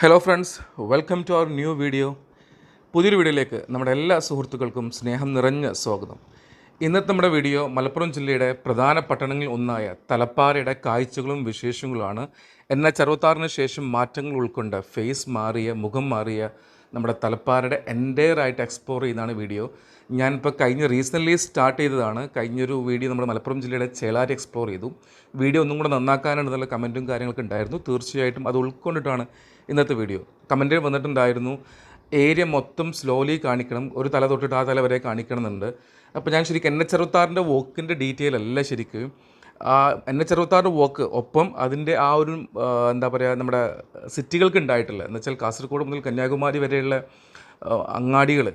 Hello friends welcome to our new video പുതിയൊരു വീഡിയോയിലേക്ക് നമ്മുടെ എല്ലാ സുഹൃത്തുക്കൾക്കും സ്നേഹം നിറഞ്ഞ സ്വാഗതം. ഇന്നത്തെ നമ്മുടെ വീഡിയോ മലപ്പുറം ജില്ലയുടെ പ്രധാന പട്ടണങ്ങളിൽ ഒന്നായ തലപ്പാറയുടെ കാഴ്ചകളും വിശേഷങ്ങളുമാണ്. എന്നാൽ ചെറുപത്താറിന് ശേഷം മാറ്റങ്ങൾ ഉൾക്കൊണ്ട് ഫേസ് മാറിയ മുഖം മാറിയ നമ്മുടെ തലപ്പാറയുടെ എന്റയർ ആയിട്ട് എക്സ്പ്ലോർ ചെയ്യുന്നതാണ് വീഡിയോ. ഞാനിപ്പോൾ കഴിഞ്ഞ റീസെന്റ്ലി സ്റ്റാർട്ട് ചെയ്തതാണ്. കഴിഞ്ഞൊരു വീഡിയോ നമ്മുടെ മലപ്പുറം ജില്ലയുടെ ചേളാരി എക്സ്പ്ലോർ ചെയ്തു. വീഡിയോ ഒന്നും കൂടെ നന്നാക്കാനാണ് നല്ല കമന്റും കാര്യങ്ങളൊക്കെ ഉണ്ടായിരുന്നു. തീർച്ചയായിട്ടും അത് ഉൾക്കൊണ്ടിട്ടാണ് ഇന്നത്തെ വീഡിയോ. കമന്റ് വന്നിട്ടുണ്ടായിരുന്നു ഏരിയ മൊത്തം സ്ലോലി കാണിക്കണം ഒരു തല തൊട്ടിട്ട് ആ തല വരെ കാണിക്കണമെന്നുണ്ട്. അപ്പോൾ ഞാൻ ശരിക്കും എൻ എച്ച് അറുപത്താറിന്റെ വോക്കിന്റെ ഡീറ്റെയിൽ അല്ല ശരിക്കും. എൻ എച്ച് അറുപത്താറിന്റെ വോക്ക് ഒപ്പം അതിന്റെ ആ ഒരു എന്താ പറയുക നമ്മുടെ സിറ്റികൾക്ക് ഉണ്ടായിട്ടില്ല എന്ന് വെച്ചാൽ കാസർഗോഡ് മുതൽ കന്യാകുമാരി വരെയുള്ള അങ്ങാടികൾ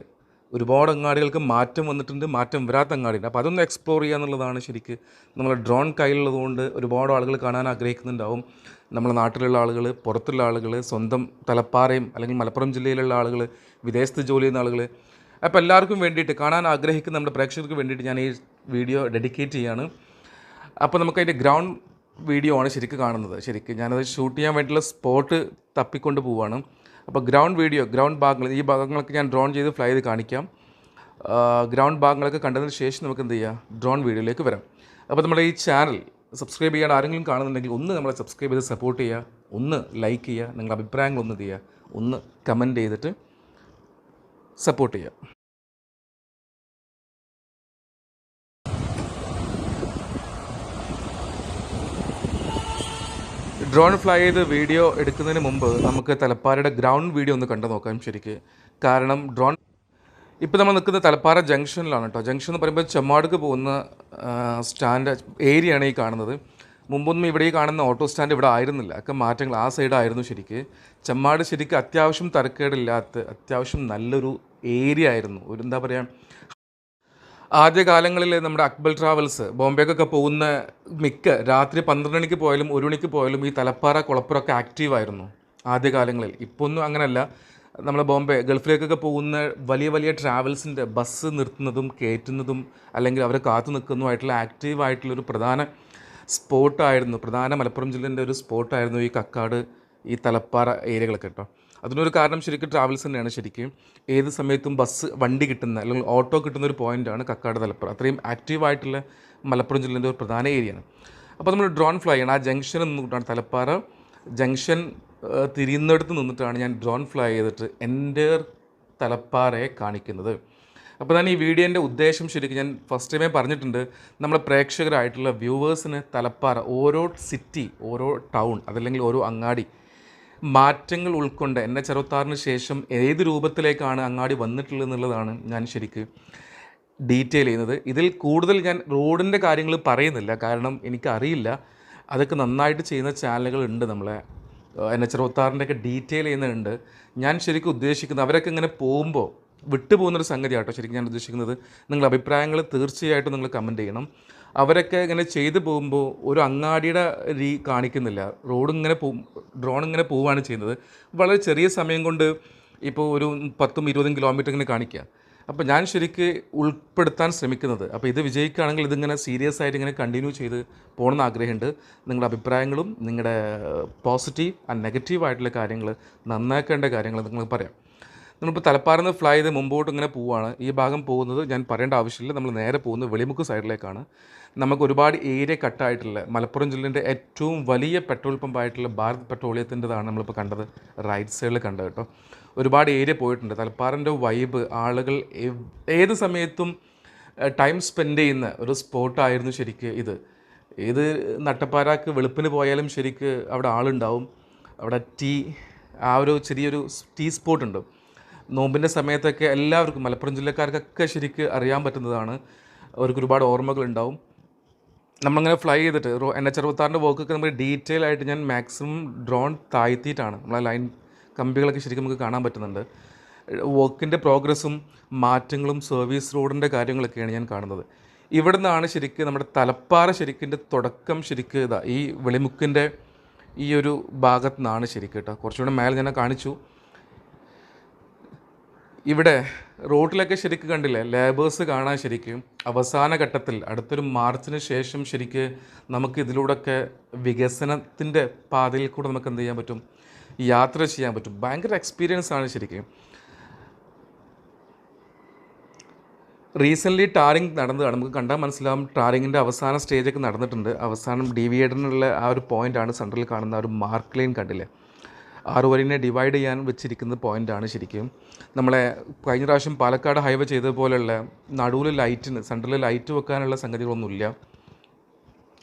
ഒരുപാട് അങ്ങാടികൾക്ക് മാറ്റം വന്നിട്ടുണ്ട് മാറ്റം വരാത്ത അങ്ങാടിയുണ്ട്. അപ്പോൾ അതൊന്ന് എക്സ്പ്ലോർ ചെയ്യുക എന്നുള്ളതാണ് ശരിക്ക്. നമ്മൾ ഡ്രോൺ കയ്യിലുള്ളതുകൊണ്ട് ഒരുപാട് ആളുകൾ കാണാൻ ആഗ്രഹിക്കുന്നുണ്ടാവും. നമ്മുടെ നാട്ടിലുള്ള ആളുകൾ പുറത്തുള്ള ആളുകൾ സ്വന്തം തലപ്പാറയും അല്ലെങ്കിൽ മലപ്പുറം ജില്ലയിലുള്ള ആളുകൾ വിദേശത്ത് ജോലി ചെയ്യുന്ന ആളുകൾ അപ്പോൾ എല്ലാവർക്കും വേണ്ടിയിട്ട് കാണാൻ ആഗ്രഹിക്കുന്ന നമ്മുടെ പ്രേക്ഷകർക്ക് വേണ്ടിയിട്ട് ഞാൻ ഈ വീഡിയോ ഡെഡിക്കേറ്റ് ചെയ്യാണ്. അപ്പോൾ നമുക്ക് അതിന്റെ ഗ്രൗണ്ട് വീഡിയോ ആണ് ശരിക്കും കാണുന്നത്. ശരിക്കും ഞാനത് ഷൂട്ട് ചെയ്യാൻ വേണ്ടിയിട്ടുള്ള സ്പോട്ട് തപ്പിക്കൊണ്ട് പോവുകയാണ് അപ്പോൾ ഗ്രൗണ്ട് വീഡിയോ ഗ്രൗണ്ട് ഭാഗങ്ങൾ ഈ ഭാഗങ്ങളൊക്കെ ഞാൻ ഡ്രോൺ ചെയ്ത് ഫ്ലൈ ചെയ്ത് കാണിക്കാം. ഗ്രൗണ്ട് ഭാഗങ്ങളൊക്കെ കണ്ടതിന് ശേഷം നമുക്ക് എന്ത് ചെയ്യാം? ഡ്രോൺ വീഡിയോയിലേക്ക് വരാം. അപ്പോൾ നമ്മുടെ ഈ ചാനൽ സബ്സ്ക്രൈബ് ചെയ്യാൻ ആരെങ്കിലും കാണുന്നുണ്ടെങ്കിൽ ഒന്ന് നമ്മളെ സബ്സ്ക്രൈബ് ചെയ്ത് സപ്പോർട്ട് ചെയ്യുക. ഒന്ന് ലൈക്ക് ചെയ്യുക. നിങ്ങളുടെ അഭിപ്രായങ്ങൾ ഒന്ന് ചെയ്യുക? ഒന്ന് കമന്റ് ചെയ്തിട്ട് സപ്പോർട്ട് ചെയ്യുക. ഡ്രോൺ ഫ്ലൈ ചെയ്ത് വീഡിയോ എടുക്കുന്നതിന് മുമ്പ് നമുക്ക് തലപ്പാറയുടെ ഗ്രൗണ്ട് വീഡിയോ ഒന്ന് കണ്ടു നോക്കാം ശരിക്ക്. കാരണം ഡ്രോൺ ഇപ്പോൾ നമ്മൾ നിൽക്കുന്ന തലപ്പാറ ജംഗ്ഷനിലാണ് കേട്ടോ ജംഗ്ഷൻ എന്ന് പറയുമ്പോൾ ചെമ്മാടുക്ക് പോകുന്ന സ്റ്റാൻഡ് ഏരിയയാണ് ഈ കാണുന്നത്. മുമ്പൊന്നും ഇവിടെ ഈ കാണുന്ന ഓട്ടോ സ്റ്റാൻഡ് ഇവിടെ ആയിരുന്നില്ല. ഒക്കെ മാറ്റങ്ങൾ ആ സൈഡായിരുന്നു ശരിക്ക്. ചെമ്മാട് ശരിക്ക് അത്യാവശ്യം തരക്കേടില്ലാത്ത അത്യാവശ്യം നല്ലൊരു ഏരിയ ആയിരുന്നു. ഒരു എന്താ പറയുക ആദ്യകാലങ്ങളിൽ നമ്മുടെ അക്ബൽ ട്രാവൽസ് ബോംബെക്കൊക്കെ പോകുന്ന മിക്ക രാത്രി പന്ത്രണ്ട് മണിക്ക് പോയാലും ഒരു മണിക്ക് പോയാലും ഈ തലപ്പാറ കുളപ്പുറമൊക്കെ ആക്റ്റീവായിരുന്നു ആദ്യകാലങ്ങളിൽ. ഇപ്പോൾ ഒന്നും അങ്ങനെയല്ല നമ്മൾ ബോംബെ ഗൾഫിലേക്കൊക്കെ പോകുന്ന വലിയ വലിയ ട്രാവൽസിന്റെ ബസ് നിർത്തുന്നതും കയറ്റുന്നതും അല്ലെങ്കിൽ അവരെ കാത്തു നിൽക്കുന്നതുമായിട്ടുള്ള ആക്റ്റീവായിട്ടുള്ളൊരു പ്രധാന സ്പോട്ടായിരുന്നു പ്രധാന മലപ്പുറം ജില്ലേന്റെ ഒരു സ്പോട്ടായിരുന്നു ഈ കക്കാട് ഈ തലപ്പാറ ഏരിയകളൊക്കെ കേട്ടോ. അതിനൊരു കാരണം ശരിക്കും ട്രാവൽസ് തന്നെയാണ് ശരിക്കും. ഏത് സമയത്തും ബസ് വണ്ടി കിട്ടുന്ന അല്ലെങ്കിൽ ഓട്ടോ കിട്ടുന്ന ഒരു പോയിന്റാണ് കക്കാട് തലപ്പുറം അത്രയും ആക്റ്റീവായിട്ടുള്ള മലപ്പുറം ജില്ലേന്റെ ഒരു പ്രധാന ഏരിയയാണ് അപ്പോൾ നമ്മൾ ഡ്രോൺ ഫ്ലൈ ചെയ്യണം. ആ ജംഗ്ഷൻ നിന്നിട്ടാണ് തലപ്പാറ ജംഗ്ഷൻ തിരിയുന്നിടത്ത് നിന്നിട്ടാണ് ഞാൻ ഡ്രോൺ ഫ്ലൈ ചെയ്തിട്ട് എന്റെ തലപ്പാറയെ കാണിക്കുന്നത്. അപ്പോൾ ഞാൻ ഈ വീഡിയോന്റെ ഉദ്ദേശം ശരിക്കും. ഞാൻ ഫസ്റ്റ് ടൈമേ പറഞ്ഞിട്ടുണ്ട്. നമ്മുടെ പ്രേക്ഷകരായിട്ടുള്ള വ്യൂവേഴ്സിന് തലപ്പാറ ഓരോ സിറ്റി ഓരോ ടൗൺ അതല്ലെങ്കിൽ ഓരോ അങ്ങാടി മാറ്റങ്ങൾ ഉൾക്കൊണ്ട് എന്നെ ചെറുത്താറിന് ശേഷം ഏത് രൂപത്തിലേക്കാണ് അങ്ങാടി വന്നിട്ടുള്ളത് എന്നുള്ളതാണ് ഞാൻ ശരിക്ക് ഡീറ്റെയിൽ ചെയ്യുന്നത്. ഇതിൽ കൂടുതൽ ഞാൻ റോഡിന്റെ കാര്യങ്ങൾ പറയുന്നില്ല. കാരണം എനിക്കറിയില്ല. അതൊക്കെ നന്നായിട്ട് ചെയ്യുന്ന ചാനലുകൾ ഉണ്ട് നമ്മളെ. എൻ എച്ച് അറുപത്താറിന്റെയൊക്കെ ഡീറ്റെയിൽ ചെയ്യുന്നുണ്ട് ഞാൻ ശരിക്കും ഉദ്ദേശിക്കുന്നത് അവരൊക്കെ ഇങ്ങനെ പോകുമ്പോൾ വിട്ടു പോകുന്നൊരു സംഗതി ആട്ടോ ശരിക്കും ഞാൻ ഉദ്ദേശിക്കുന്നത്. നിങ്ങളുടെ അഭിപ്രായങ്ങൾ തീർച്ചയായിട്ടും നിങ്ങൾ കമന്റ് ചെയ്യണം. അവരൊക്കെ ഇങ്ങനെ ചെയ്തു പോകുമ്പോൾ ഒരു അങ്ങാടിയുടെ രീ കാണിക്കുന്നില്ല. റോഡ് ഇങ്ങനെ പോ ഡ്രോൺ ഇങ്ങനെ പോവുകയാണ് ചെയ്യുന്നത്. വളരെ ചെറിയ സമയം കൊണ്ട് ഇപ്പോൾ ഒരു പത്തും ഇരുപതും കിലോമീറ്റർ ഇങ്ങനെ കാണിക്കുക. അപ്പോൾ ഞാൻ ശരിക്ക് ഉൾപ്പെടുത്താൻ ശ്രമിക്കുന്നത്. അപ്പോൾ ഇത് വിജയിക്കുകയാണെങ്കിൽ ഇതിങ്ങനെ സീരിയസ് ആയിട്ട് ഇങ്ങനെ കണ്ടിന്യൂ ചെയ്ത് പോകണമെന്ന് ആഗ്രഹമുണ്ട്. നിങ്ങളുടെ അഭിപ്രായങ്ങളും നിങ്ങളുടെ പോസിറ്റീവ് ആൻഡ് നെഗറ്റീവ് ആയിട്ടുള്ള കാര്യങ്ങൾ നന്നാക്കേണ്ട കാര്യങ്ങൾ നിങ്ങൾ പറയാം. നമ്മളിപ്പോൾ തലപ്പാറന്ന് ഫ്ലൈ ചെയ്ത് മുമ്പോട്ട് ഇങ്ങനെ പോവുകയാണ് ഈ ഭാഗം പോകുന്നത് ഞാൻ പറയേണ്ട ആവശ്യമില്ല. നമ്മൾ നേരെ പോകുന്നത് വെളിമുക്ക് സൈഡിലേക്കാണ്. നമുക്ക് ഒരുപാട് ഏരിയ കട്ടായിട്ടുള്ള മലപ്പുറം ജില്ലേന്റെ ഏറ്റവും വലിയ പെട്രോൾ പമ്പായിട്ടുള്ള ഭാരത് പെട്രോളിയത്തിന്റെതാണ് നമ്മളിപ്പോൾ കണ്ടത്. റൈറ്റ് സൈഡിൽ കണ്ടത് കേട്ടോ. ഒരുപാട് ഏരിയ പോയിട്ടുണ്ട്. തലപ്പാറിന്റെ വൈബ് ആളുകൾ ഏത് സമയത്തും ടൈം സ്പെൻഡ് ചെയ്യുന്ന ഒരു സ്പോട്ടായിരുന്നു ശരിക്ക് ഇത്. ഏത് നട്ടപ്പാരാക്ക് വെളുപ്പിന് പോയാലും ശരിക്ക് അവിടെ ആളുണ്ടാവും. അവിടെ ടീ ആ ഒരു ചെറിയൊരു ടീ സ്പോട്ട് ഉണ്ട്. നോമ്പിന്റെ സമയത്തൊക്കെ എല്ലാവർക്കും മലപ്പുറം ജില്ലക്കാർക്കൊക്കെ ശരിക്ക് അറിയാൻ പറ്റുന്നതാണ്. അവർക്ക് ഒരുപാട് ഓർമ്മകളുണ്ടാവും. നമ്മളിങ്ങനെ ഫ്ലൈ ചെയ്തിട്ട് എൻ എച്ച് അറുപത്താറിന്റെ വർക്കൊക്കെ നമ്മൾ ഡീറ്റെയിൽ ആയിട്ട് ഞാൻ മാക്സിമം ഡ്രോൺ താഴ്ത്തിയിട്ടാണ്. നമ്മളെ ലൈൻ കമ്പികളൊക്കെ ശരിക്കും നമുക്ക് കാണാൻ പറ്റുന്നുണ്ട്. വർക്കിന്റെ പ്രോഗ്രസ്സും മാറ്റങ്ങളും സർവീസ് റോഡിന്റെ കാര്യങ്ങളൊക്കെയാണ് ഞാൻ കാണുന്നത്. ഇവിടെ നിന്നാണ് ശരിക്കും നമ്മുടെ തലപ്പാറ ശരിക്കിന്റെ തുടക്കം ശരിക്കും ഇതാ ഈ വെളിമുക്കിന്റെ ഈ ഒരു ഭാഗത്തു നിന്നാണ് ശരിക്കും കേട്ടോ. കുറച്ചുകൂടെ മേലെ ഞാൻ കാണിച്ചു. ഇവിടെ റോട്ടിലൊക്കെ ശരിക്കും കണ്ടില്ലേ? ലേബേഴ്സ് കാണാൻ ശരിക്കും. അവസാന ഘട്ടത്തിൽ അടുത്തൊരു മാർച്ചിന് ശേഷം ശരിക്ക് നമുക്ക് ഇതിലൂടെയൊക്കെ വികസനത്തിന്റെ പാതയിൽ കൂടെ നമുക്ക് എന്ത് ചെയ്യാൻ പറ്റും? യാത്ര ചെയ്യാൻ പറ്റും. ഭയങ്കര എക്സ്പീരിയൻസ് ആണ് ശരിക്കും. റീസെന്റ്ലി ടാറിങ് നടന്നതാണ് നമുക്ക് കണ്ടാൽ മനസ്സിലാവും ടാറിങ്ങിന്റെ അവസാന സ്റ്റേജൊക്കെ നടന്നിട്ടുണ്ട്. അവസാനം ഡിവിയേറ്ററിനുള്ള ആ ഒരു പോയിന്റാണ് സെൻട്രലിൽ കാണുന്ന ആ ഒരു മാർക്ക് ലൈൻ കണ്ടില്ലേ? ആറ് വരിനെ ഡിവൈഡ് ചെയ്യാൻ വെച്ചിരിക്കുന്ന പോയിന്റാണ് ശരിക്കും. നമ്മളെ കഴിഞ്ഞ പ്രാവശ്യം പാലക്കാട് ഹൈവേ ചെയ്തതുപോലെയുള്ള നടുവിൽ ലൈറ്റിന് സെൻട്രലിൽ ലൈറ്റ് വെക്കാനുള്ള സംഗതികളൊന്നുമില്ല.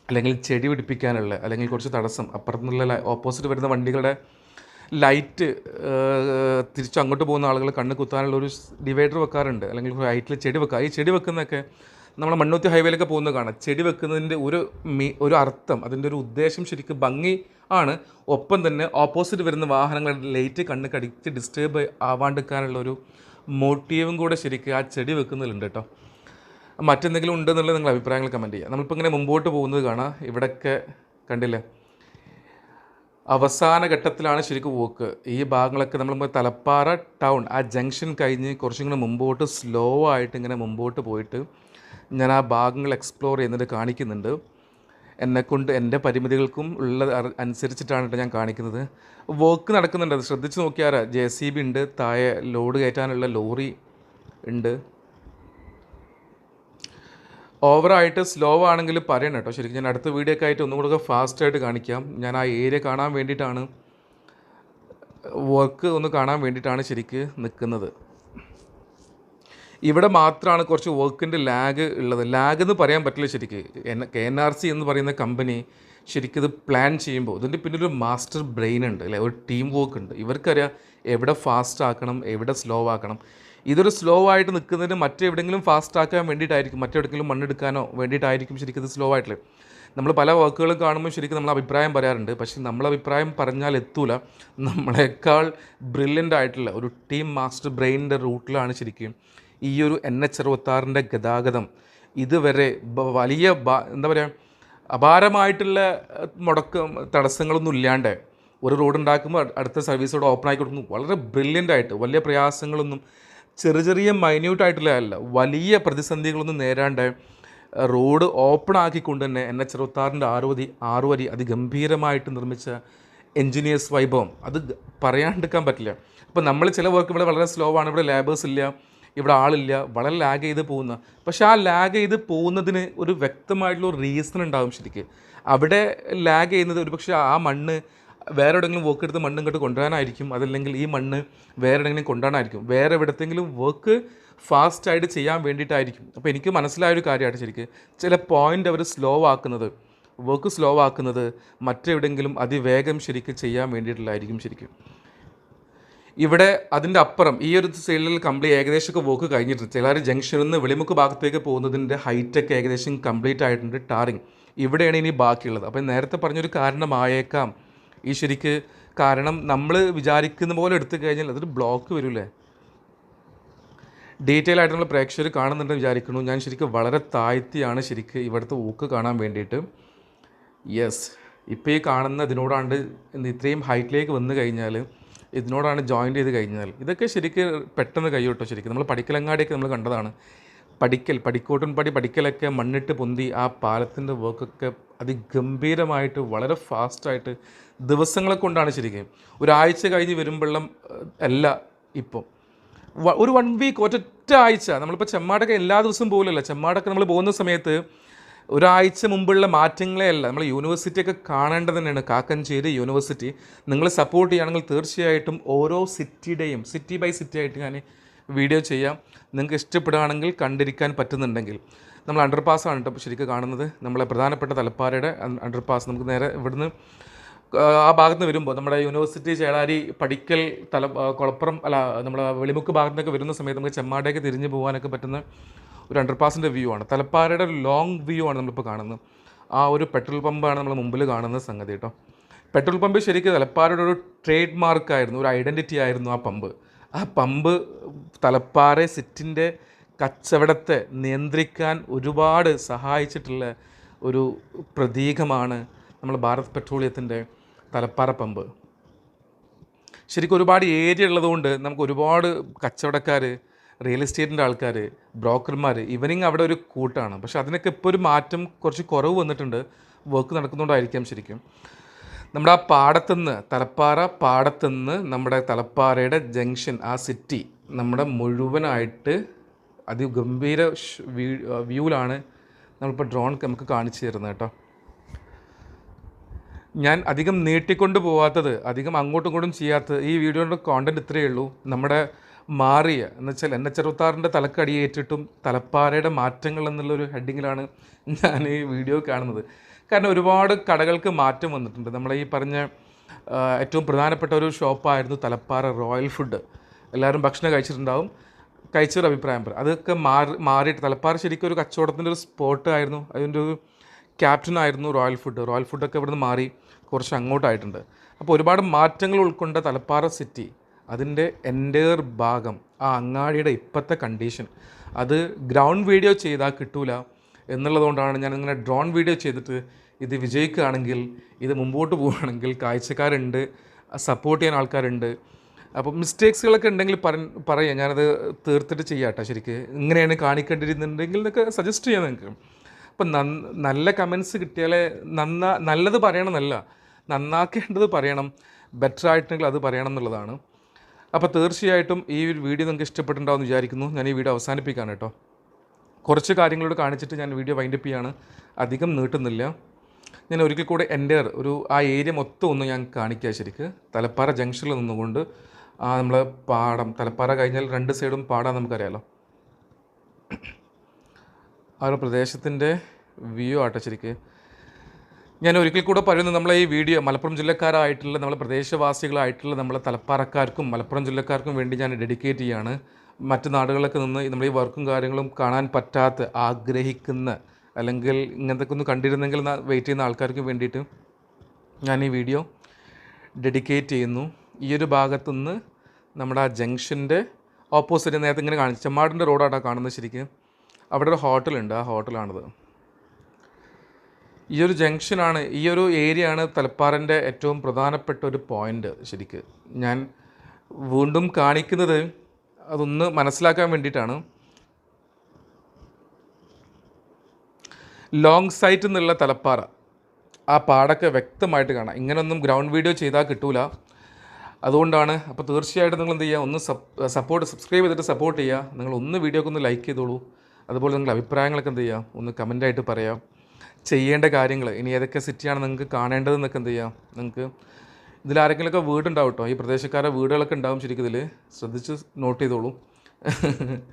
അല്ലെങ്കിൽ ചെടി പിടിപ്പിക്കാനുള്ള അല്ലെങ്കിൽ കുറച്ച് തടസ്സം അപ്പുറത്തുനിന്നുള്ള ഓപ്പോസിറ്റ് വരുന്ന വണ്ടികളുടെ ലൈറ്റ് തിരിച്ച് അങ്ങോട്ട് പോകുന്ന ആളുകൾ കണ്ണ് കുത്താനുള്ള ഒരു ഡിവൈഡർ വെക്കാറുണ്ട്. അല്ലെങ്കിൽ ലൈറ്റിൽ ചെടി വെക്കുക ഈ ചെടി വെക്കുന്നതൊക്കെ നമ്മൾ മണ്ണൂത്തി ഹൈവേയിലൊക്കെ പോകുന്നത് കാണാം. ചെടി വെക്കുന്നതിന്റെ ഒരു മീ ഒരു അർത്ഥം അതിന്റെ ഒരു ഉദ്ദേശം ശരിക്കും ഭംഗി ആണ്. ഒപ്പം തന്നെ ഓപ്പോസിറ്റ് വരുന്ന വാഹനങ്ങളുടെ ലൈറ്റ് കണ്ണ് കടിച്ച് ഡിസ്റ്റേബ് ആവാണ്ടിരിക്കാനുള്ള ഒരു മോട്ടീവും കൂടെ ശരിക്കും ആ ചെടി വെക്കുന്നതിലുണ്ട് കേട്ടോ. മറ്റെന്തെങ്കിലും ഉണ്ടെന്നുള്ളത് നിങ്ങൾ അഭിപ്രായങ്ങൾ കമന്റ് ചെയ്യുക. നമ്മളിപ്പോൾ ഇങ്ങനെ മുമ്പോട്ട് പോകുന്നത് കാണാം. ഇവിടെയൊക്കെ കണ്ടില്ലേ? അവസാന ഘട്ടത്തിലാണ് ശരിക്കും വോക്ക്. ഈ ഭാഗങ്ങളൊക്കെ നമ്മൾ തലപ്പാറ ടൗൺ ആ ജംഗ്ഷൻ കഴിഞ്ഞ് കുറച്ചും കൂടെ മുമ്പോട്ട് സ്ലോ ആയിട്ട് ഇങ്ങനെ മുമ്പോട്ട് പോയിട്ട് ഞാൻ ആ ഭാഗങ്ങൾ എക്സ്പ്ലോർ ചെയ്യുന്നത് കാണിക്കുന്നുണ്ട്. എന്നെക്കൊണ്ട് എന്റെ പരിമിതികൾക്കും ഉള്ള അനുസരിച്ചിട്ടാണ് കേട്ടോ ഞാൻ കാണിക്കുന്നത്. വർക്ക് നടക്കുന്നുണ്ട്. അത് ശ്രദ്ധിച്ച് നോക്കിയാൽ ജെ സി ബി ഉണ്ട്. താഴെ ലോഡ് കയറ്റാനുള്ള ലോറി ഉണ്ട്. ഓവറായിട്ട് സ്ലോ ആണെങ്കിൽ പറയണം കേട്ടോ. ശരിക്കും ഞാൻ അടുത്ത വീഡിയോ ഒക്കെ ആയിട്ട് ഒന്നും കൂടെ ഫാസ്റ്റായിട്ട് കാണിക്കാം. ഞാൻ ആ ഏരിയ കാണാൻ വേണ്ടിയിട്ടാണ് വർക്ക് ഒന്ന് കാണാൻ വേണ്ടിയിട്ടാണ് ശരിക്ക് നിൽക്കുന്നത് ഇവിടെ മാത്രമാണ് കുറച്ച് വർക്കിന്റെ ലാഗ് ഉള്ളത്. ലാഗ് എന്ന് പറയാൻ പറ്റില്ല ശരിക്ക്. N K N R C എന്ന് പറയുന്ന കമ്പനി ശരിക്കും ഇത് പ്ലാൻ ചെയ്യുമ്പോൾ ഇതിന്റെ പിന്നിൽ ഒരു മാസ്റ്റർ ബ്രെയിൻ ഉണ്ട് അല്ലെ? ഒരു ടീം വർക്ക് ഉണ്ട്. ഇവർക്കറിയാം എവിടെ ഫാസ്റ്റ് ആക്കണം എവിടെ സ്ലോ ആക്കണം. ഇതൊരു സ്ലോ ആയിട്ട് നിൽക്കുന്നതിന് മറ്റെവിടെയെങ്കിലും ഫാസ്റ്റ് ആക്കാൻ വേണ്ടിയിട്ടായിരിക്കും. മറ്റെവിടെയെങ്കിലും മണ്ണെടുക്കാനോ വേണ്ടിയിട്ടായിരിക്കും ശരിക്കും ഇത് സ്ലോ ആയിട്ടുള്ള നമ്മൾ പല വർക്കുകളും കാണുമ്പോൾ ശരിക്കും നമ്മൾ അഭിപ്രായം പറയാറുണ്ട്. പക്ഷേ നമ്മൾ അഭിപ്രായം പറഞ്ഞാൽ എത്തൂല. നമ്മളെക്കാൾ ബ്രില്യന്റ് ആയിട്ടുള്ള ഒരു ടീം മാസ്റ്റർ ബ്രെയിനിന്റെ റൂട്ടിലാണ് ശരിക്കും ഈ ഒരു എൻ എച്ച് അറുപത്താറിന്റെ ഗതാഗതം ഇതുവരെ വലിയ എന്താ പറയുക അപാരമായിട്ടുള്ള മുടക്കം തടസ്സങ്ങളൊന്നും ഇല്ലാണ്ട് ഒരു റോഡ് ഉണ്ടാക്കുമ്പോൾ അടുത്ത സർവീസ് റോഡ് ഓപ്പൺ ആയി കൊടുക്കുന്നു. വളരെ ബ്രില്യന്റ് ആയിട്ട് വലിയ പ്രയാസങ്ങളൊന്നും ചെറിയ ചെറിയ മൈന്യൂട്ട് ആയിട്ടുള്ള അല്ല വലിയ പ്രതിസന്ധികളൊന്നും നേരാണ്ട് റോഡ് ഓപ്പൺ ആക്കിക്കൊണ്ട് തന്നെ എൻ എച്ച് അറുപത്താറിന്റെ ആറുവരി ആറുവരി അതിഗംഭീരമായിട്ട് നിർമ്മിച്ച എൻജിനീയേഴ്സ് വൈഭവം. അത് പറയാണ്ടിരിക്കാൻ പറ്റില്ല. അപ്പോൾ നമ്മൾ ചില വർക്ക് ഇവിടെ വളരെ സ്ലോ ആണ്. ഇവിടെ ലേബേഴ്സ് ഇല്ല. ഇവിടെ ആളില്ല വളരെ ലാഗ് ചെയ്ത് പോകുന്ന. പക്ഷേ ആ ലാഗ് ചെയ്ത് പോകുന്നതിന് ഒരു വ്യക്തമായിട്ടുള്ള റീസൺ ഉണ്ടാകും ശരിക്ക്. അവിടെ ലാഗ് ചെയ്യുന്നത് ഒരുപക്ഷെ ആ മണ്ണ് വേറെ എവിടെയെങ്കിലും വർക്ക് എടുത്ത് മണ്ണ് ഇങ്ങോട്ട് കൊണ്ടുവരാനായിരിക്കും അതല്ലെങ്കിൽ ഈ മണ്ണ് വേറെ എവിടെയെങ്കിലും കൊണ്ടുവരാനായിരിക്കും. വേറെ എവിടത്തെങ്കിലും വർക്ക് ഫാസ്റ്റായിട്ട് ചെയ്യാൻ വേണ്ടിയിട്ടായിരിക്കും. അപ്പോൾ എനിക്ക് മനസ്സിലായ ഒരു കാര്യമായിട്ട് ശരിക്ക്. ചില പോയിന്റ് അവർ സ്ലോ ആക്കുന്നത് വർക്ക് സ്ലോ ആക്കുന്നത് മറ്റെവിടെയെങ്കിലും അതിവേഗം ശരിക്കും ചെയ്യാൻ വേണ്ടിയിട്ടുള്ളതായിരിക്കും ശരിക്കും. ഇവിടെ അതിന്റെ അപ്പുറം ഈ ഒരു സൈഡിൽ കംപ്ലീറ്റ് ഏകദേശമൊക്കെ വോക്ക് കഴിഞ്ഞിട്ടുണ്ട്. ചിലർ ജംഗ്ഷനിൽ നിന്ന് വെളിമുക്ക് ഭാഗത്തേക്ക് പോകുന്നതിന്റെ ഹൈറ്റൊക്കെ ഏകദേശം കംപ്ലീറ്റ് ആയിട്ടുണ്ട് ടാറിങ് ഇവിടെയാണ് ഇനി ബാക്കിയുള്ളത്. അപ്പം നേരത്തെ പറഞ്ഞൊരു കാരണമായേക്കാം. ഈ ശരിക്ക് കാരണം നമ്മൾ വിചാരിക്കുന്ന പോലെ എടുത്തു കഴിഞ്ഞാൽ അതൊരു ബ്ലോക്ക് വരില്ലേ? ഡീറ്റെയിൽ ആയിട്ട് നമ്മൾ പ്രേക്ഷകർ കാണുന്നുണ്ടെന്ന് വിചാരിക്കുന്നു. ഞാൻ ശരിക്കും വളരെ താഴ്ത്തിയാണ് ശരിക്ക് ഇവിടുത്തെ ഊക്ക് കാണാൻ വേണ്ടിയിട്ട്. യെസ് ഇപ്പോൾ ഈ കാണുന്ന ഇതിനോടാണ്ട് ഇത്രയും ഹൈറ്റിലേക്ക് വന്നു കഴിഞ്ഞാൽ ഇതിനോടാണ് ജോയിൻ ചെയ്ത് കഴിഞ്ഞാൽ. ഇതൊക്കെ ശരിക്കും പെട്ടെന്ന് കൈയോട്ടോ ശരിക്കും. നമ്മൾ പഠിക്കലങ്ങാടിയൊക്കെ നമ്മൾ കണ്ടതാണ്. പഠിക്കൽ പടിക്കോട്ടും പടി പഠിക്കലൊക്കെ മണ്ണിട്ട് പൊന്തി ആ പാലത്തിന്റെ വർക്കൊക്കെ അതിഗംഭീരമായിട്ട് വളരെ ഫാസ്റ്റായിട്ട് ദിവസങ്ങളെ കൊണ്ടാണ് ശരിക്കും. ഒരാഴ്ച കഴിഞ്ഞ് വരുമ്പോഴും അല്ല ഇപ്പം. ഒരു വൺ വീക്ക് ഒറ്റ ആഴ്ച. നമ്മളിപ്പോൾ ചെമ്മാടൊക്കെ എല്ലാ ദിവസവും പോകില്ലല്ലോ ചെമ്മാടൊക്കെ നമ്മൾ പോകുന്ന സമയത്ത് ഒരാഴ്ച മുമ്പുള്ള മാറ്റങ്ങളെ അല്ല നമ്മൾ യൂണിവേഴ്സിറ്റി ഒക്കെ കാണേണ്ടത് തന്നെയാണ്. കാക്കഞ്ചേരി യൂണിവേഴ്സിറ്റി നിങ്ങൾ സപ്പോർട്ട് ചെയ്യുകയാണെങ്കിൽ തീർച്ചയായിട്ടും ഓരോ സിറ്റിയുടെയും സിറ്റി ബൈ സിറ്റി ആയിട്ട് ഞാൻ വീഡിയോ ചെയ്യാം. നിങ്ങൾക്ക് ഇഷ്ടപ്പെടുകയാണെങ്കിൽ കണ്ടിരിക്കാൻ പറ്റുന്നുണ്ടെങ്കിൽ. നമ്മൾ അണ്ടർ പാസ്സാണ് കേട്ടോ ശരിക്കും കാണുന്നത്. നമ്മളെ പ്രധാനപ്പെട്ട തലപ്പാറയുടെ അണ്ടർപാസ് നമുക്ക് നേരെ ഇവിടുന്ന് ആ ഭാഗത്ത് നിന്ന് വരുമ്പോൾ നമ്മുടെ യൂണിവേഴ്സിറ്റി ചേളാരി പഠിക്കൽ തല കുളപ്പുറം അല്ല നമ്മുടെ വെളിമുക്ക് ഭാഗത്തൊക്കെ വരുന്ന സമയത്ത് നമുക്ക് ചെമ്മാടേക്ക് തിരിഞ്ഞു പോകാനൊക്കെ പറ്റുന്ന ഒരു അണ്ടർപാസിന്റെ വ്യൂ ആണ്. തലപ്പാറയുടെ ഒരു ലോങ് വ്യൂ ആണ് നമ്മളിപ്പോൾ കാണുന്നത്. ആ ഒരു പെട്രോൾ പമ്പാണ് നമ്മൾ മുമ്പിൽ കാണുന്ന സംഗതി കേട്ടോ. പെട്രോൾ പമ്പ് ശരിക്കും തലപ്പാറയുടെ ഒരു ട്രേഡ് മാർക്കായിരുന്നു ഒരു ഐഡന്റിറ്റി ആയിരുന്നു ആ പമ്പ് ആ പമ്പ് തലപ്പാറ സിറ്റിന്റെ കച്ചവടത്തെ നിയന്ത്രിക്കാൻ ഒരുപാട് സഹായിച്ചിട്ടുള്ള ഒരു പ്രതീകമാണ് നമ്മൾ ഭാരത് പെട്രോളിയത്തിന്റെ തലപ്പാറ പമ്പ് ശരിക്കും ഒരുപാട് ഏരിയ ഉള്ളതുകൊണ്ട് നമുക്ക് ഒരുപാട് കച്ചവടക്കാർ റിയൽ എസ്റ്റേറ്റിന്റെ ആൾക്കാർ ബ്രോക്കർമാർ ഇവനിങ് അവിടെ ഒരു കൂട്ടാണ്. പക്ഷെ അതിനൊക്കെ ഇപ്പോൾ ഒരു മാറ്റം കുറച്ച് കുറവ് വന്നിട്ടുണ്ട്. വർക്ക് നടക്കുന്നതുകൊണ്ടായിരിക്കാം ശരിക്കും. നമ്മുടെ ആ പാടത്തുനിന്ന് തലപ്പാറ പാടത്തുനിന്ന് നമ്മുടെ തലപ്പാറയുടെ ജംഗ്ഷൻ ആ സിറ്റി നമ്മുടെ മുഴുവനായിട്ട് അതിഗംഭീര വ്യൂ- വ്യൂവിലാണ് നമ്മളിപ്പോൾ ഡ്രോൺ നമുക്ക് കാണിച്ചു തരുന്നത് കേട്ടോ. ഞാൻ അധികം നീട്ടിക്കൊണ്ട് പോവാത്തത് അധികം അങ്ങോട്ടും ഇങ്ങോട്ടും ചെയ്യാത്തത് ഈ വീഡിയോയുടെ കോണ്ടന്റ് ഇത്രയേ ഉള്ളൂ. നമ്മുടെ മാറിയ എന്ന് വെച്ചാൽ എൻ എച്ച് അറുപത്താറിന്റെ തലക്കടിയേറ്റിട്ടും തലപ്പാറയുടെ മാറ്റങ്ങൾ എന്നുള്ളൊരു ഹെഡിങ്ങിലാണ് ഞാൻ ഈ വീഡിയോ കാണുന്നത്. കാരണം ഒരുപാട് കടകൾക്ക് മാറ്റം വന്നിട്ടുണ്ട്. നമ്മളെ ഈ പറഞ്ഞ ഏറ്റവും പ്രധാനപ്പെട്ട ഒരു ഷോപ്പായിരുന്നു തലപ്പാറ റോയൽ ഫുഡ്. എല്ലാവരും ഭക്ഷണം കഴിച്ചിട്ടുണ്ടാവും. കഴിച്ചൊരു അഭിപ്രായം പറയും അതൊക്കെ മാറി മാറിയിട്ട് തലപ്പാറ ശരിക്കും ഒരു കച്ചവടത്തിന്റെ ഒരു സ്പോട്ട് ആയിരുന്നു. അതിന്റെ ഒരു ക്യാപ്റ്റൻ ആയിരുന്നു റോയൽ ഫുഡ് റോയൽ ഫുഡൊക്കെ ഇവിടുന്ന് മാറി കുറച്ച് അങ്ങോട്ടായിട്ടുണ്ട്. അപ്പോൾ ഒരുപാട് മാറ്റങ്ങൾ ഉൾക്കൊണ്ട തലപ്പാറ സിറ്റി അതിന്റെ എന്റെ ഭാഗം ആ അങ്ങാടിയുടെ ഇപ്പോഴത്തെ കണ്ടീഷൻ അത് ഗ്രൗണ്ട് വീഡിയോ ചെയ്താൽ കിട്ടൂല എന്നുള്ളതുകൊണ്ടാണ് ഞാൻ ഇങ്ങനെ ഡ്രോൺ വീഡിയോ ചെയ്തിട്ട് ഇത് വിജയിക്കുകയാണെങ്കിൽ ഇത് മുമ്പോട്ട് പോവുകയാണെങ്കിൽ കാഴ്ചക്കാരുണ്ട് സപ്പോർട്ട് ചെയ്യാൻ ആൾക്കാരുണ്ട്. അപ്പോൾ മിസ്റ്റേക്സുകളൊക്കെ ഉണ്ടെങ്കിൽ പറ പറയാം. ഞാനത് തീർത്തിട്ട് ചെയ്യാം കേട്ടോ ശരിക്ക്. ഇങ്ങനെയാണ് കാണിക്കേണ്ടിരുന്നുണ്ടെങ്കിൽ എന്നൊക്കെ സജസ്റ്റ് ചെയ്യാം നിങ്ങൾക്ക്. നന്ന നല്ല കമൻസ് കിട്ടിയാലേ നന്ന നല്ലത് പറയണമെന്നല്ല നന്നാക്കേണ്ടത് പറയണം. ബെറ്റർ ആയിട്ടുണ്ടെങ്കിൽ അത് പറയണം എന്നുള്ളതാണ്. അപ്പോൾ തീർച്ചയായിട്ടും ഈ വീഡിയോ നിങ്ങൾക്ക് ഇഷ്ടപ്പെട്ടിട്ടുണ്ടാവും വിചാരിക്കുന്നു. ഞാൻ ഈ വീഡിയോ അവസാനിപ്പിക്കാൻ കേട്ടോ. കുറച്ച് കാര്യങ്ങളോട് കാണിച്ചിട്ട് ഞാൻ വീഡിയോ വൈൻഡപ്പ് ചെയ്യാണ്. അധികം നീട്ടുന്നില്ല. ഞാൻ ഒരിക്കൽ കൂടെ എന്റെ ഒരു ആ ഏരിയ മൊത്തം ഒന്ന് ഞാൻ കാണിക്കുക ശരിക്ക്. തലപ്പാറ ജംഗ്ഷനിൽ നിന്നുകൊണ്ട് ആ നമ്മൾ പാടം തലപ്പാറ കഴിഞ്ഞാൽ രണ്ട് സൈഡും പാടാൻ നമുക്കറിയാലോ. ആ പ്രദേശത്തിന്റെ വ്യൂ ആട്ടെ ഞാൻ ഒരിക്കൽ കൂടെ പറയുന്നത് നമ്മളെ ഈ വീഡിയോ മലപ്പുറം ജില്ലക്കാരായിട്ടുള്ള നമ്മളെ പ്രദേശവാസികളായിട്ടുള്ള നമ്മളെ തലപ്പാറക്കാർക്കും മലപ്പുറം ജില്ലക്കാർക്കും വേണ്ടി ഞാൻ ഡെഡിക്കേറ്റ് ചെയ്യാണ്. മറ്റ് നാടുകളൊക്കെ നിന്ന് നമ്മൾ ഈ വർക്കും കാര്യങ്ങളും കാണാൻ പറ്റാത്ത ആഗ്രഹിക്കുന്ന അല്ലെങ്കിൽ ഇങ്ങനത്തെ ഒന്ന് കണ്ടിരുന്നെങ്കിൽ വെയിറ്റ് ചെയ്യുന്ന ആൾക്കാർക്കും വേണ്ടിയിട്ട് ഞാൻ ഈ വീഡിയോ ഡെഡിക്കേറ്റ് ചെയ്യുന്നു. ഈ ഒരു ഭാഗത്തുനിന്ന് നമ്മുടെ ആ ജംഗ്ഷന്റെ ഓപ്പോസിറ്റ് നേരത്തെ ഇങ്ങനെ കാണിച്ചു. ചെമ്മാടിന്റെ റോഡാണ് കാണുന്നത് ശരിക്കും. അവിടെ ഒരു ഹോട്ടലുണ്ട് ആ ഹോട്ടലാണിത്. ഈ ഒരു ജംഗ്ഷനാണ് ഈ ഒരു ഏരിയ ആണ് തലപ്പാറിന്റെ ഏറ്റവും പ്രധാനപ്പെട്ട ഒരു പോയിന്റ് ശരിക്ക്. ഞാൻ വീണ്ടും കാണിക്കുന്നത് അതൊന്ന് മനസ്സിലാക്കാൻ വേണ്ടിയിട്ടാണ്. ലോങ് സൈറ്റ് എന്നുള്ള തലപ്പാറ. ആ പാടൊക്കെ വ്യക്തമായിട്ട് കാണാം. ഇങ്ങനൊന്നും ഗ്രൗണ്ട് വീഡിയോ ചെയ്താൽ കിട്ടൂല. അതുകൊണ്ടാണ് അപ്പോൾ തീർച്ചയായിട്ടും നിങ്ങൾ എന്ത് ചെയ്യുക? ഒന്ന് സപ്പോർട്ട് സബ്സ്ക്രൈബ് ചെയ്തിട്ട് സപ്പോർട്ട് ചെയ്യുക. നിങ്ങൾ ഒന്ന് വീഡിയോക്കൊന്ന് ലൈക്ക് ചെയ്തോളൂ. അതുപോലെ നിങ്ങളുടെ അഭിപ്രായങ്ങളൊക്കെ എന്ത് ചെയ്യുക ഒന്ന് കമന്റായിട്ട് പറയാം. ചെയ്യേണ്ട കാര്യങ്ങൾ ഇനി ഏതൊക്കെ സിറ്റിയാണ് നിങ്ങൾക്ക് കാണേണ്ടതെന്നൊക്കെ എന്ത് ചെയ്യാം? നിങ്ങൾക്ക് ഇതിൽ ആരെങ്കിലുമൊക്കെ വീടുണ്ടാവും കേട്ടോ ഈ പ്രദേശക്കാരുടെ വീടുകളൊക്കെ ഉണ്ടാവും ശരിക്കും ഇതിൽ ശ്രദ്ധിച്ച് നോട്ട് ചെയ്തോളൂ.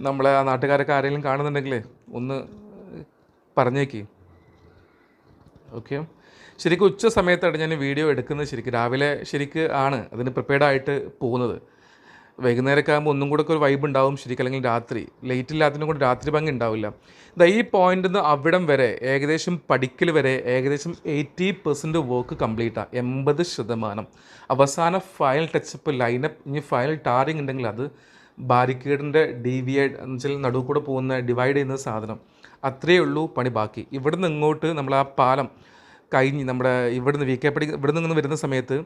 നമ്മളെ ആ നാട്ടുകാരൊക്കെ ആരെങ്കിലും കാണുന്നുണ്ടെങ്കിലേ ഒന്ന് പറഞ്ഞേക്ക്. ഓക്കെ ശരിക്കും ഉച്ച സമയത്താണ് ഞാൻ വീഡിയോ എടുക്കുന്നത് ശരിക്കും. രാവിലെ ശരിക്ക് ആണ്. അതിന് പ്രിപ്പയർഡ് ആയിട്ട് പോകുന്നത്. വൈകുന്നേരമൊക്കെ ആകുമ്പോൾ ഒന്നും കൂടെ ഒരു വൈബ് ഉണ്ടാവും ശരിക്കും അല്ലെങ്കിൽ രാത്രി. ലേറ്റ് ഇല്ലാത്തതിനും കൂടെ രാത്രി ഭംഗി ഉണ്ടാവില്ല. ദാ ഈ പോയിന്റിൽ നിന്ന് അവിടം വരെ ഏകദേശം പഠിക്കൽ വരെ ഏകദേശം എയ്റ്റി പെർസെന്റ് വർക്ക് കംപ്ലീറ്റാണ് എൺപത് ശതമാനം. അവസാന ഫയൽ ടച്ചപ്പ് ലൈനപ്പ് ഇനി ഫയൽ ടാറിങ് ഉണ്ടെങ്കിൽ അത് ബാരിക്കേഡിന്റെ ഡീവിയേഡ് എന്ന് വെച്ചാൽ നടുവ് കൂടെ പോകുന്ന ഡിവൈഡ് ചെയ്യുന്ന സാധനം. അത്രയേ ഉള്ളൂ പണി ബാക്കി. ഇവിടുന്ന് ഇങ്ങോട്ട് നമ്മൾ ആ പാലം കഴിഞ്ഞ് നമ്മുടെ ഇവിടുന്ന് വി കെ പടി ഇവിടുന്ന് ഇങ്ങനെ വരുന്ന സമയത്ത്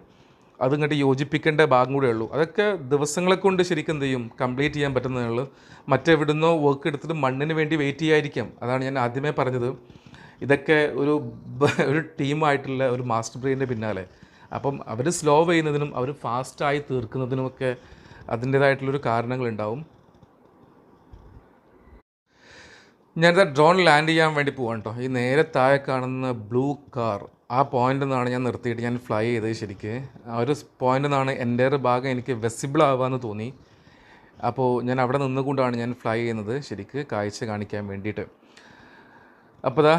അത് ഇങ്ങോട്ട് യോജിപ്പിക്കേണ്ട ഭാഗം കൂടെ ഉള്ളൂ. അതൊക്കെ ദിവസങ്ങളെ കൊണ്ട് ശരിക്കും എന്ത് ചെയ്യും? കംപ്ലീറ്റ് ചെയ്യാൻ പറ്റുന്നതേ മറ്റെവിടുന്നോ വർക്ക് എടുത്തിട്ട് മണ്ണിന് വേണ്ടി വെയിറ്റ് ചെയ്യാതിരിക്കാം. അതാണ് ഞാൻ ആദ്യമേ പറഞ്ഞത്. ഇതൊക്കെ ഒരു ഒരു ടീമായിട്ടുള്ള ഒരു മാസ്റ്റർ ബ്രെയിന്റെ പിന്നാലെ. അപ്പം അവർ സ്ലോ ചെയ്യുന്നതിനും അവർ ഫാസ്റ്റായി തീർക്കുന്നതിനുമൊക്കെ അതിന്റേതായിട്ടുള്ളൊരു കാരണങ്ങളുണ്ടാവും. ഞാനിത് ഡ്രോൺ ലാൻഡ് ചെയ്യാൻ വേണ്ടി പോവാണ് കേട്ടോ ഈ നേരെ താഴെ കാണുന്ന ബ്ലൂ കാർ ആ പോയിന്റിൽ നിന്നാണ് ഞാൻ നിർത്തിയിട്ട് ഞാൻ ഫ്ലൈ ചെയ്തത് ശരിക്ക്. ആ ഒരു പോയിന്റിൽ നിന്നാണ് എന്റെ ഒരു ഭാഗം എനിക്ക് വെസിബിൾ ആവാമെന്ന് തോന്നി. അപ്പോൾ ഞാൻ അവിടെ നിന്നുകൊണ്ടാണ് ഞാൻ ഫ്ലൈ ചെയ്യുന്നത് ശരിക്ക് കാഴ്ച കാണിക്കാൻ വേണ്ടിയിട്ട്. അപ്പോൾ ദാ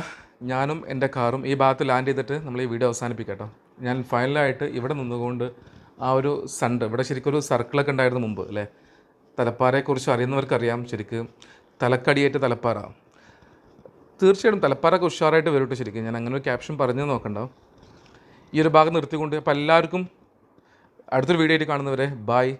ഞാനും എന്റെ കാറും ഈ ഭാഗത്ത് ലാൻഡ് ചെയ്തിട്ട് നമ്മൾ ഈ വീഡിയോ അവസാനിപ്പിക്കട്ടോ. ഞാൻ ഫൈനലായിട്ട് ഇവിടെ നിന്നുകൊണ്ട് ആ ഒരു സണ്ട് ഇവിടെ ശരിക്കും ഒരു സർക്കിളൊക്കെ ഉണ്ടായിരുന്നു മുമ്പ് അല്ലേ? തലപ്പാറയെക്കുറിച്ച് അറിയുന്നവർക്കറിയാം ശരിക്ക്. തലക്കടിയേറ്റ് തലപ്പാറ. തീർച്ചയായിട്ടും തലപ്പാറൊക്കെ ഉഷാറായിട്ട് വരും കേട്ടോ ശരിക്കും. ഞാൻ അങ്ങനെ ഒരു ക്യാപ്ഷൻ പറഞ്ഞു നോക്കണ്ട. ഈ ഒരു ഭാഗം നിർത്തിക്കൊണ്ട് അപ്പോൾ എല്ലാവർക്കും അടുത്തൊരു വീഡിയോ ആയിട്ട് കാണുന്നവരെ ബായ്